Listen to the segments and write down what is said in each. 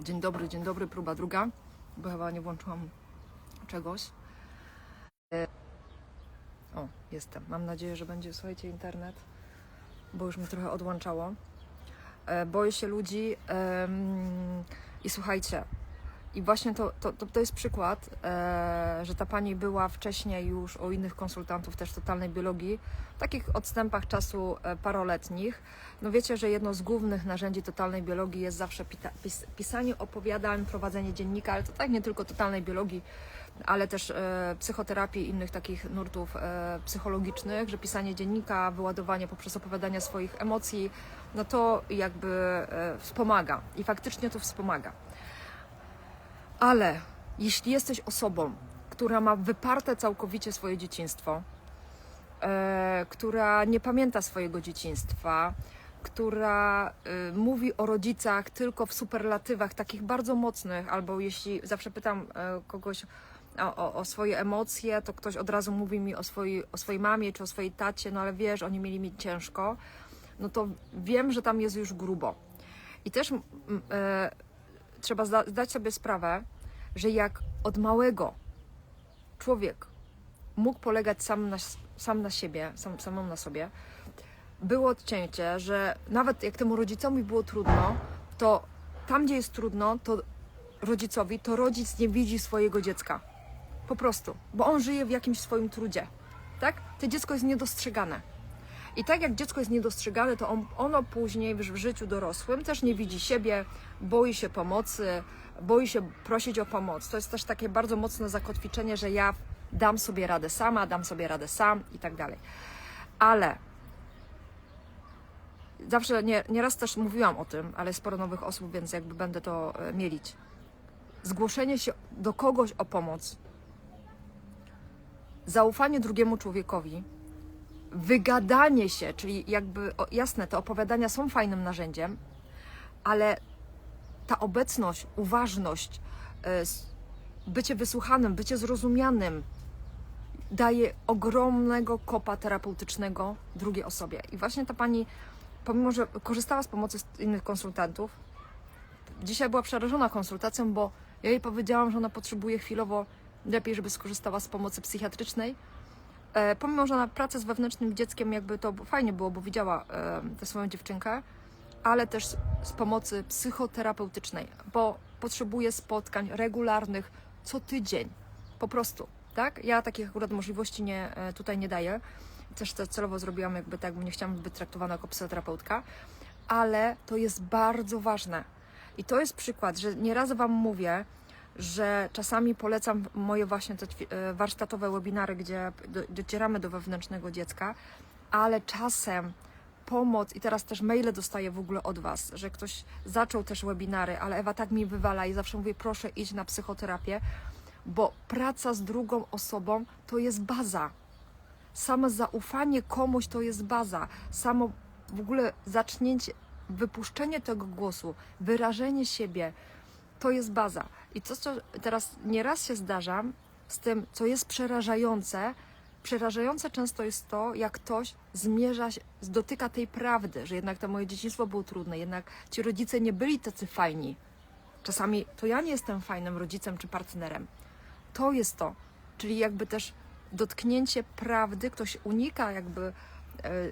Dzień dobry, dzień dobry, próba druga, bo chyba nie włączyłam czegoś. E, O, jestem. Mam nadzieję, że będzie, słuchajcie, internet, bo już mi trochę odłączało. E, Boję się ludzi i słuchajcie, i właśnie to, to, to, to jest przykład, e, że ta pani była wcześniej już u innych konsultantów też totalnej biologii, w takich odstępach czasu e, paroletnich. No wiecie, że jedno z głównych narzędzi totalnej biologii jest zawsze pita, pis, pisanie opowiadań, prowadzenie dziennika, ale to tak nie tylko totalnej biologii, ale też e, psychoterapii i innych takich nurtów e, psychologicznych, że pisanie dziennika, wyładowanie poprzez opowiadanie swoich emocji, no to jakby e, wspomaga i faktycznie to wspomaga. Ale jeśli jesteś osobą, która ma wyparte całkowicie swoje dzieciństwo, e, która nie pamięta swojego dzieciństwa, która e, mówi o rodzicach tylko w superlatywach takich bardzo mocnych, albo jeśli zawsze pytam e, kogoś o, o, o swoje emocje, to ktoś od razu mówi mi o swojej, o swojej mamie czy o swojej tacie, no ale wiesz, oni mieli mi ciężko, no to wiem, że tam jest już grubo. I też e, trzeba zda, zdać sobie sprawę, że jak od małego człowiek mógł polegać sam na, sam na siebie, sam, samą na sobie, było odcięcie, że nawet jak temu rodzicowi było trudno, to tam, gdzie jest trudno, to rodzicowi, to rodzic nie widzi swojego dziecka. Po prostu, bo on żyje w jakimś swoim trudzie. Tak? To dziecko jest niedostrzegane. I tak jak dziecko jest niedostrzegane, to on, ono później w, w życiu dorosłym też nie widzi siebie, boi się pomocy, boi się prosić o pomoc. To jest też takie bardzo mocne zakotwiczenie, że ja dam sobie radę sama, dam sobie radę sam i tak dalej. Ale zawsze nie, nieraz też mówiłam o tym, ale sporo nowych osób, więc jakby będę to e, mielić. Zgłoszenie się do kogoś o pomoc, zaufanie drugiemu człowiekowi, wygadanie się, czyli jakby o, jasne, te opowiadania są fajnym narzędziem, ale ta obecność, uważność, e, bycie wysłuchanym, bycie zrozumianym daje ogromnego kopa terapeutycznego drugiej osobie. I właśnie ta pani, pomimo że korzystała z pomocy innych konsultantów, dzisiaj była przerażona konsultacją, bo ja jej powiedziałam, że ona potrzebuje chwilowo lepiej, żeby skorzystała z pomocy psychiatrycznej. E, pomimo, że ona pracę z wewnętrznym dzieckiem, jakby to fajnie było, bo widziała e, tę swoją dziewczynkę, ale też z, z pomocy psychoterapeutycznej, bo potrzebuje spotkań regularnych co tydzień. Po prostu, tak? Ja takich akurat możliwości nie, e, tutaj nie daję. Też to celowo zrobiłam jakby tak, bo nie chciałam być traktowana jako psychoterapeutka, ale to jest bardzo ważne. I to jest przykład, że nieraz Wam mówię, że czasami polecam moje właśnie te e, warsztatowe webinary, gdzie do, docieramy do wewnętrznego dziecka, ale czasem pomoc i teraz też maile dostaję w ogóle od Was, że ktoś zaczął też webinary, ale Ewa tak mi wywala i zawsze mówię, proszę idź na psychoterapię, bo praca z drugą osobą to jest baza. Samo zaufanie komuś to jest baza. Samo w ogóle zacznięcie, wypuszczenie tego głosu, wyrażenie siebie, to jest baza. I to, co teraz nieraz się zdarza z tym, co jest przerażające, przerażające często jest to, jak ktoś zmierza się, dotyka tej prawdy, że jednak to moje dzieciństwo było trudne, jednak ci rodzice nie byli tacy fajni. Czasami to ja nie jestem fajnym rodzicem czy partnerem. To jest to. Czyli jakby też dotknięcie prawdy, ktoś unika jakby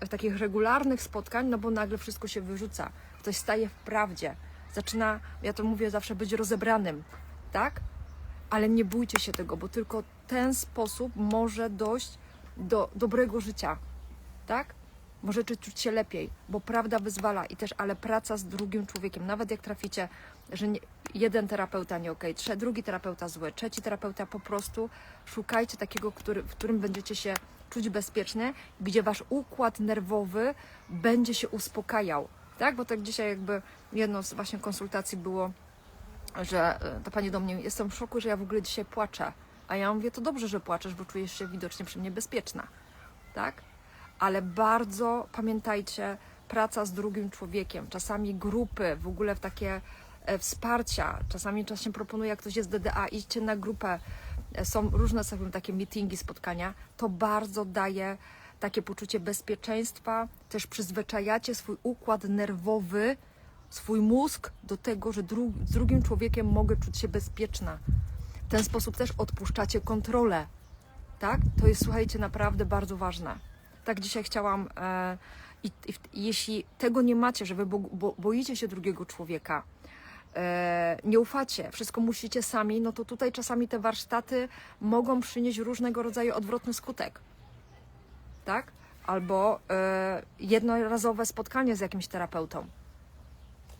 e, takich regularnych spotkań, no bo nagle wszystko się wyrzuca. Ktoś staje w prawdzie. Zaczyna, ja to mówię zawsze, być rozebranym, tak? Ale nie bójcie się tego, bo tylko ten sposób może dojść do dobrego życia, tak? Możecie czuć się lepiej, bo prawda wyzwala i też, ale praca z drugim człowiekiem, nawet jak traficie, że nie, jeden terapeuta nie okej, okay, drugi terapeuta zły, trzeci terapeuta po prostu szukajcie takiego, który, w którym będziecie się czuć bezpiecznie, gdzie wasz układ nerwowy będzie się uspokajał, tak? Bo tak dzisiaj jakby jedno z właśnie konsultacji było, że e, ta pani do mnie, jestem w szoku, że ja w ogóle dzisiaj płaczę. A ja mówię, to dobrze, że płaczesz, bo czujesz się widocznie przy mnie bezpieczna, tak? Ale bardzo pamiętajcie, praca z drugim człowiekiem, czasami grupy, w ogóle w takie e, wsparcia, czasami czasem proponuję, jak ktoś jest DDA, idźcie na grupę, E, są różne sobie takie meetingi, spotkania, to bardzo daje takie poczucie bezpieczeństwa, też przyzwyczajacie swój układ nerwowy swój mózg do tego, że dru z drugim człowiekiem mogę czuć się bezpieczna. W ten sposób też odpuszczacie kontrolę. Tak? To jest, słuchajcie, naprawdę bardzo ważne. Tak dzisiaj chciałam. E, i, i, jeśli tego nie macie, że wy bo, bo, boicie się drugiego człowieka, e, nie ufacie, wszystko musicie sami, no to tutaj czasami te warsztaty mogą przynieść różnego rodzaju odwrotny skutek. Tak? Albo e, jednorazowe spotkanie z jakimś terapeutą.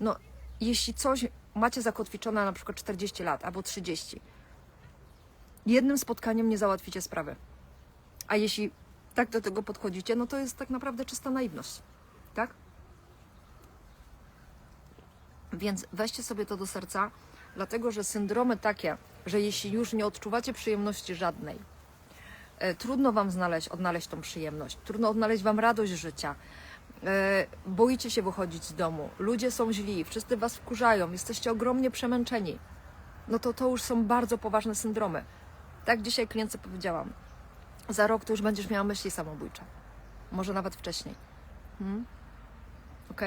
No, jeśli coś macie zakotwiczone na przykład 40 lat albo 30, jednym spotkaniem nie załatwicie sprawy. A jeśli tak do tego podchodzicie, no to jest tak naprawdę czysta naiwność. Tak? Więc weźcie sobie to do serca, dlatego że syndromy takie, że jeśli już nie odczuwacie przyjemności żadnej, e, trudno wam znaleźć, odnaleźć tą przyjemność, trudno odnaleźć wam radość życia, boicie się wychodzić z domu, ludzie są źli, wszyscy was wkurzają, jesteście ogromnie przemęczeni, no to to już są bardzo poważne syndromy. Tak dzisiaj klientce powiedziałam. Za rok to już będziesz miała myśli samobójcze. Może nawet wcześniej. Hmm? Ok?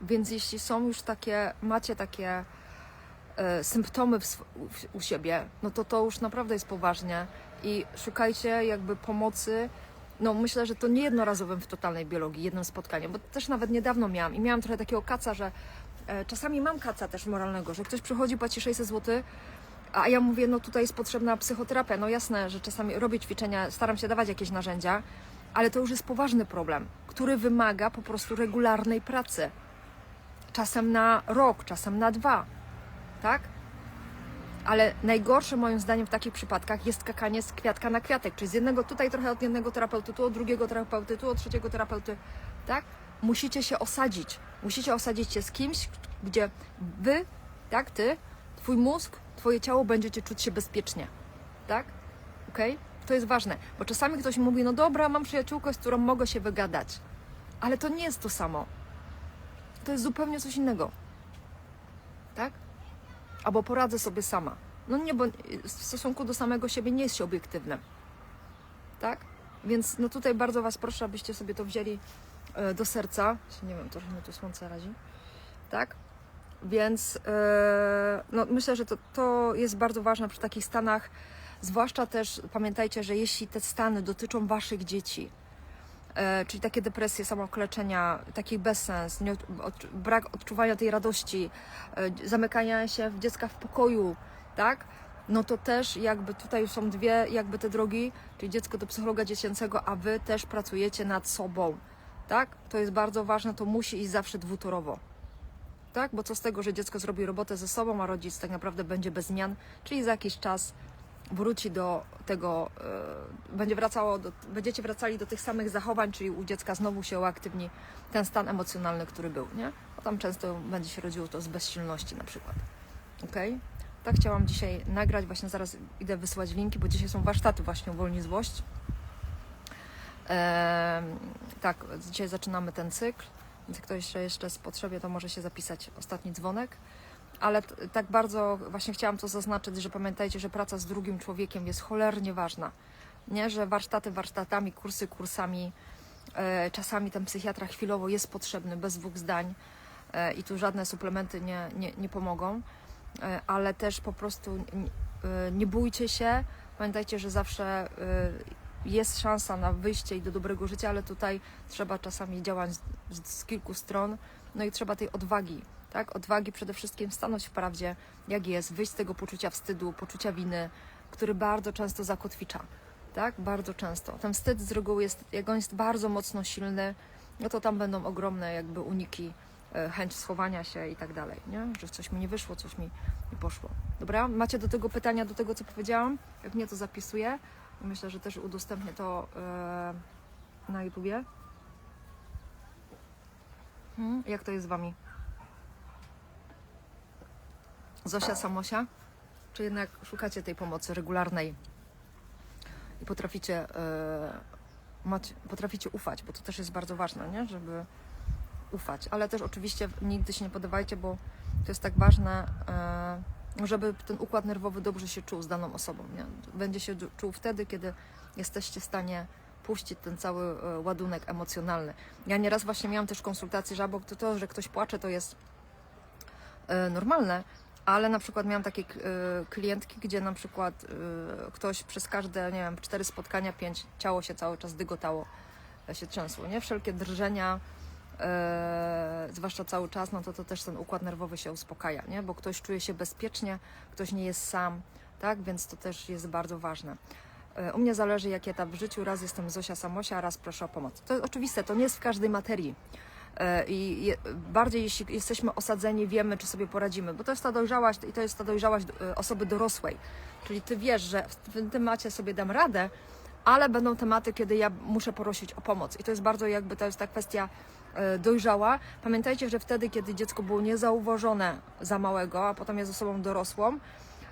Więc jeśli są już takie, macie takie e, symptomy w, w, u siebie, no to to już naprawdę jest poważnie i szukajcie jakby pomocy. No myślę, że to nie jednorazowym w totalnej biologii, jednym spotkaniem, bo też nawet niedawno miałam i miałam trochę takiego kaca, że e, czasami mam kaca też moralnego, że ktoś przychodzi, płaci 600 zł, a ja mówię, no tutaj jest potrzebna psychoterapia. No jasne, że czasami robię ćwiczenia, staram się dawać jakieś narzędzia, ale to już jest poważny problem, który wymaga po prostu regularnej pracy. Czasem na rok, czasem na dwa, tak? Ale najgorsze moim zdaniem w takich przypadkach jest skakanie z kwiatka na kwiatek, czyli z jednego tutaj trochę od jednego terapeuty, tu od drugiego terapeuty, tu od trzeciego terapeuty, tak? Musicie się osadzić. Musicie osadzić się z kimś, gdzie wy, tak, ty, twój mózg, twoje ciało będziecie czuć się bezpiecznie. Tak? Okej? Okay? To jest ważne, bo czasami ktoś mówi, no dobra, mam przyjaciółkę, z którą mogę się wygadać. Ale to nie jest to samo. To jest zupełnie coś innego. Tak? Albo poradzę sobie sama. No nie, bo w stosunku do samego siebie nie jest się obiektywnym. Tak? Więc no tutaj bardzo Was proszę, abyście sobie to wzięli e, do serca. Nie wiem, trochę mi tu słońce razi. Tak? Więc yy, no, myślę, że to, to jest bardzo ważne przy takich stanach. Zwłaszcza też pamiętajcie, że jeśli te stany dotyczą Waszych dzieci, czyli takie depresje, samookleczenia, taki bezsens, brak odczuwania tej radości, yy, zamykania się w dziecka w pokoju, tak? No to też jakby tutaj są dwie jakby te drogi, czyli dziecko do psychologa dziecięcego, a Wy też pracujecie nad sobą, tak? To jest bardzo ważne, to musi iść zawsze dwutorowo tak? Bo co z tego, że dziecko zrobi robotę ze sobą, a rodzic tak naprawdę będzie bez zmian, czyli za jakiś czas wróci do tego, yy, będzie wracało, do, będziecie wracali do tych samych zachowań, czyli u dziecka znowu się uaktywni ten stan emocjonalny, który był, nie? Bo tam często będzie się rodziło to z bezsilności na przykład. Ok? Tak chciałam dzisiaj nagrać, właśnie zaraz idę wysłać linki, bo dzisiaj są warsztaty właśnie Uwolnij Złość. Eee, tak, dzisiaj zaczynamy ten cykl. Więc ktoś jeszcze jest potrzebie, to może się zapisać ostatni dzwonek. Ale tak bardzo właśnie chciałam to zaznaczyć, że pamiętajcie, że praca z drugim człowiekiem jest cholernie ważna. Nie, że warsztaty warsztatami, kursy kursami, e, czasami ten psychiatra chwilowo jest potrzebny, bez dwóch zdań e, i tu żadne suplementy nie, nie, nie pomogą, e, ale też po prostu nie, nie bójcie się. Pamiętajcie, że zawsze jest szansa na wyjście i do dobrego życia, ale tutaj trzeba czasami działać z, z, kilku stron, no i trzeba tej odwagi, tak? Odwagi przede wszystkim stanąć w prawdzie, jak jest, wyjść z tego poczucia wstydu, poczucia winy, który bardzo często zakotwicza, tak? Bardzo często. Ten wstyd z reguły jest, jak on jest bardzo mocno silny, no to tam będą ogromne jakby uniki, e, chęć schowania się i tak dalej, nie? Że coś mi nie wyszło, coś mi nie poszło. Dobra? Macie do tego pytania, do tego, co powiedziałam? Jak nie, to zapisuję. Myślę, że też udostępnię to yy, na YouTubie. Hmm, jak to jest z Wami? Zosia Samosia? Czy jednak szukacie tej pomocy regularnej i potraficie, yy, mać, potraficie ufać, bo to też jest bardzo ważne, nie? żeby ufać. Ale też oczywiście nigdy się nie podawajcie, bo to jest tak ważne. Yy, żeby ten układ nerwowy dobrze się czuł z daną osobą. Nie? Będzie się czuł wtedy, kiedy jesteście w stanie puścić ten cały e, ładunek emocjonalny. Ja nieraz właśnie miałam też konsultację, że albo to, to, że ktoś płacze, to jest normalne, ale na przykład miałam takie e, klientki, gdzie na przykład e, ktoś przez każde, nie wiem, cztery spotkania, pięć, ciało się cały czas dygotało, e, się trzęsło, nie? Wszelkie drżenia, e, zwłaszcza cały czas, no to to też ten układ nerwowy się uspokaja, nie? Bo ktoś czuje się bezpiecznie, ktoś nie jest sam, tak? Więc to też jest bardzo ważne. E, U mnie zależy, jaki etap w życiu. Raz jestem Zosia Samosia, raz proszę o pomoc. To jest oczywiste, to nie jest w każdej materii. E, I bardziej jeśli jesteśmy osadzeni, wiemy, czy sobie poradzimy, bo to jest ta dojrzałość i to jest ta dojrzałość e, osoby dorosłej. Czyli ty wiesz, że w tym temacie sobie dam radę, ale będą tematy, kiedy ja muszę prosić o pomoc. I to jest bardzo jakby, to jest ta kwestia e, dojrzała. Pamiętajcie, że wtedy, kiedy dziecko było niezauważone za małego, a potem jest osobą dorosłą,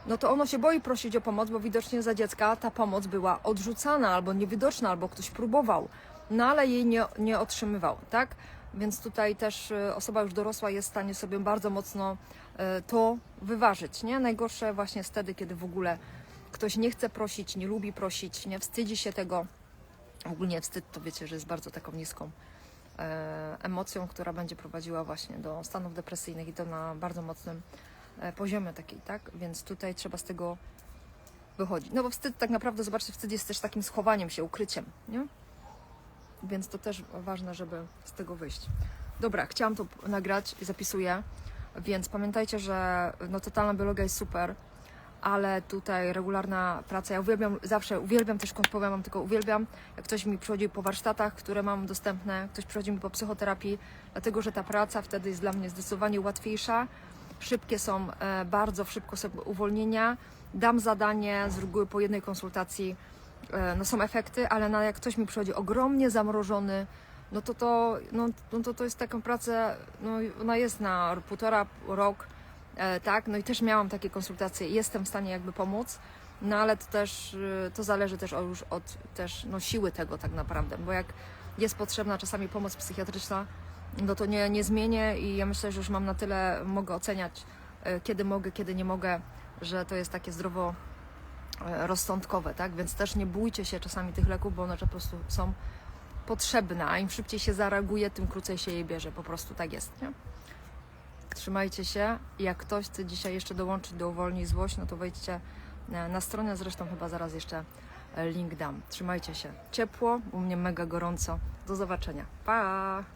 no to ono się boi prosić o pomoc, bo widocznie za dziecka ta pomoc była odrzucana albo niewidoczna, albo ktoś próbował, no ale jej nie, nie otrzymywał, tak? Więc tutaj też e, osoba już dorosła jest w stanie sobie bardzo mocno e, to wyważyć, nie? Najgorsze właśnie wtedy, kiedy w ogóle ktoś nie chce prosić, nie lubi prosić, nie wstydzi się tego. Ogólnie wstyd to wiecie, że jest bardzo taką niską e, emocją, która będzie prowadziła właśnie do stanów depresyjnych i to na bardzo mocnym poziomie takiej, tak? Więc tutaj trzeba z tego wychodzić. No bo wstyd tak naprawdę, zobaczcie, wstyd jest też takim schowaniem się, ukryciem, nie? Więc to też ważne, żeby z tego wyjść. Dobra, chciałam to nagrać i zapisuję, więc pamiętajcie, że no, totalna biologia jest super, ale tutaj regularna praca, ja uwielbiam, zawsze uwielbiam też kąt mam tylko uwielbiam, jak ktoś mi przychodzi po warsztatach, które mam dostępne, ktoś przychodzi mi po psychoterapii, dlatego, że ta praca wtedy jest dla mnie zdecydowanie łatwiejsza, szybkie są, e, bardzo szybko są uwolnienia, dam zadanie, z reguły po jednej konsultacji, no są efekty, ale na, jak ktoś mi przychodzi ogromnie zamrożony, no to to, no, no to, to jest taką pracę, no ona jest na półtora rok, e, tak, no i też miałam takie konsultacje jestem w stanie jakby pomóc, no ale to też, y, to zależy też już od też, no, siły tego tak naprawdę, bo jak jest potrzebna czasami pomoc psychiatryczna, no to nie, nie zmienię i ja myślę, że już mam na tyle, mogę oceniać, e, kiedy mogę, kiedy nie mogę, że to jest takie zdrowo e, rozsądkowe, tak? Więc też nie bójcie się czasami tych leków, bo one po prostu są potrzebne, a im szybciej się zareaguje, tym krócej się je bierze. Po prostu tak jest, nie? Trzymajcie się. Jak ktoś chce dzisiaj jeszcze dołączyć do Uwolnij Złość, no to wejdźcie e, na stronę, zresztą chyba zaraz jeszcze e, link dam. Trzymajcie się. Ciepło, u mnie mega gorąco. Do zobaczenia. Pa!